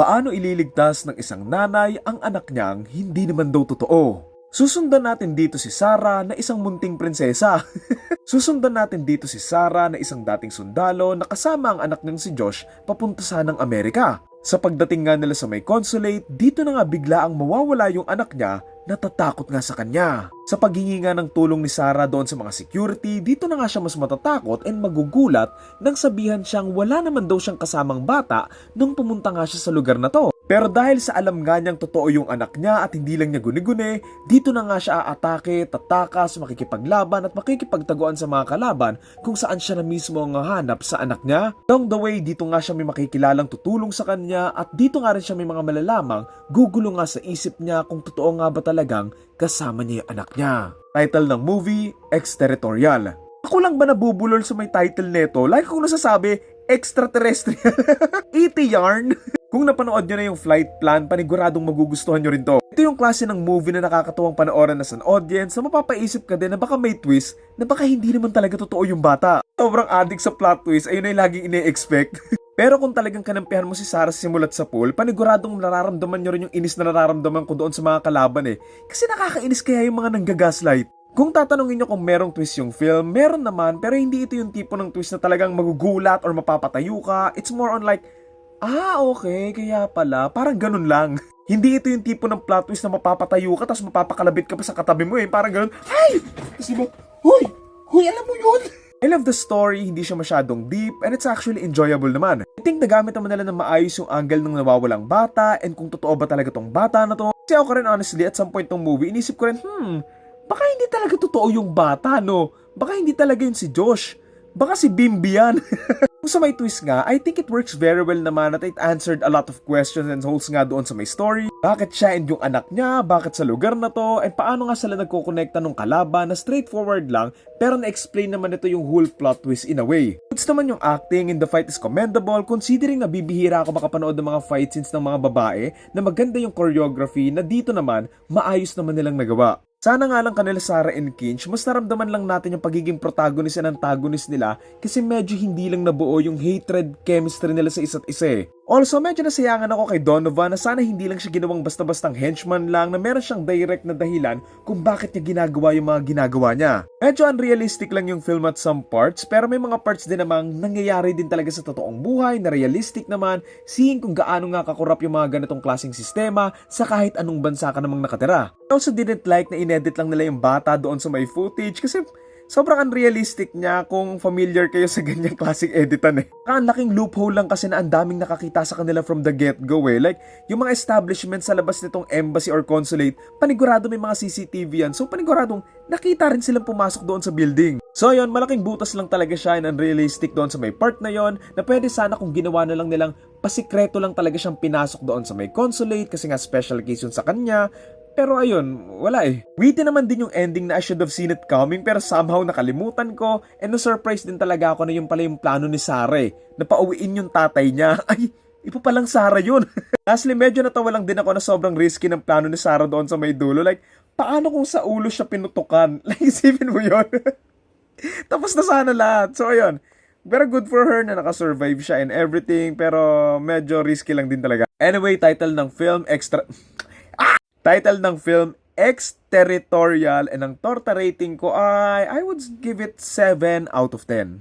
Paano ililigtas ng isang nanay ang anak niyang hindi naman daw totoo? Susundan natin dito si Sarah na isang munting prinsesa. Susundan natin dito si Sarah na isang dating sundalo na kasama ang anak niyang si Josh papunta sa ng Amerika. Sa pagdating nga nila sa may consulate, dito na nga bigla ang mawawala yung anak niya natatakot nga sa kanya. Sa paghingi ng tulong ni Sarah doon sa mga security, dito na nga siya mas matatakot and magugulat nang sabihan siyang wala naman daw siyang kasamang bata nung pumunta nga siya sa lugar na to. Pero dahil sa alam nga niyang totoo yung anak niya at hindi lang niya guni-guni, dito na nga siya aatake, tatakas, makikipaglaban at makikipagtaguan sa mga kalaban kung saan siya na mismo ang hanap sa anak niya. Along the way, dito nga siya may makikilalang tutulong sa kanya at dito nga rin siya may mga malalamang gugulo nga sa isip niya kung totoo nga ba talagang kasama niya yung anak niya. Title ng movie, Exterritorial. Ako lang ba nabubulol sa may title neto? Like kung nasasabi, extraterrestrial. E.T. yarn. Kung napanood nyo na yung flight plan, paniguradong magugustuhan nyo rin to. Ito yung klase ng movie na nakakatuwang panoorin as an audience na mapapaisip ka din na baka may twist na baka hindi naman talaga totoo yung bata. Sobrang addict sa plot twist, ayun na yung laging ine-expect. Pero kung talagang kanampihan mo si Sarah simulat sa pool, paniguradong nararamdaman nyo rin yung inis na nararamdaman ko doon sa mga kalaban eh. Kasi nakakainis kaya yung mga nanggagaslight. Kung tatanungin nyo kung merong twist yung film, meron naman, pero hindi ito yung tipo ng twist na talagang magugulat or mapapatayo ka. It's more on like, ah, okay, kaya pala, parang ganun lang. Hindi ito yung tipo ng plot twist na mapapatayo ka tapos mapapakalabit ka pa sa katabi mo eh. Parang ganun, ay! Tapos diba, huy! Huy, alam mo yun! I love the story, hindi siya masyadong deep, and it's actually enjoyable naman. I think nagamit naman nila ng maayos yung angle ng nawawalang bata, and kung totoo ba talaga tong bata na to. Kasi ako rin honestly, at some point ng movie, inisip ko rin, hmm, baka hindi talaga totoo yung bata, no? Baka hindi talaga yun si Josh. Baka si Bimbi yan. Kung sa may twist nga, I think it works very well naman at it answered a lot of questions and holes nga doon sa may story. Bakit siya and yung anak niya? Bakit sa lugar na to? And paano nga sila nagkukonekta nung kalaban na straightforward lang pero na-explain naman ito yung whole plot twist in a way. Goods naman yung acting and the fight is commendable considering na bibihira ako makapanood ng mga fight scenes ng mga babae na maganda yung choreography na dito naman maayos naman nilang nagawa. Sana nga lang kanila Sarah and Kinch, mas naramdaman lang natin yung pagiging protagonist and antagonist nila kasi medyo hindi lang nabuo yung hatred chemistry nila sa isa't isa eh. Also, medyo nasayangan ako kay Donovan na sana hindi lang siya ginawang basta-bastang henchman lang na meron siyang direct na dahilan kung bakit niya ginagawa yung mga ginagawa niya. Medyo unrealistic lang yung film at some parts pero may mga parts din namang nangyayari din talaga sa totoong buhay na realistic naman seeing kung gaano nga kakurap yung mga ganitong klaseng sistema sa kahit anong bansa ka namang nakatira. I also didn't like na inedit lang nila yung bata doon sa may footage kasi sobrang unrealistic niya kung familiar kayo sa ganyang klaseng editan eh. Ang laking loophole lang kasi na ang daming nakakita sa kanila from the get-go eh. Like, yung mga establishment sa labas nitong embassy or consulate, panigurado may mga CCTV yan. So, paniguradong nakita rin silang pumasok doon sa building. So, yun, malaking butas lang talaga siya and unrealistic doon sa may part na yon na pwede sana kung ginawa na lang nilang pasikreto lang talaga siyang pinasok doon sa may consulate kasi nga special case yun sa kanya. Pero ayun, wala eh. Witty naman din yung ending na I should have seen it coming pero somehow nakalimutan ko and na-surprise din talaga ako na yung pala yung plano ni Sarah eh, na pauwiin yung tatay niya. Ay, ipo palang Sarah yun. Lastly, medyo natawa lang din ako na sobrang risky ng plano ni Sarah doon sa may dulo. Like, paano kung sa ulo siya pinutukan? Like, isipin mo yun. Tapos na sana lahat. So, ayun. Pero good for her na nakasurvive siya and everything. Pero medyo risky lang din talaga. Anyway, title ng film, extra... Title ng film, Exterritorial, and ang torta rating ko ay, I would give it 7 out of 10.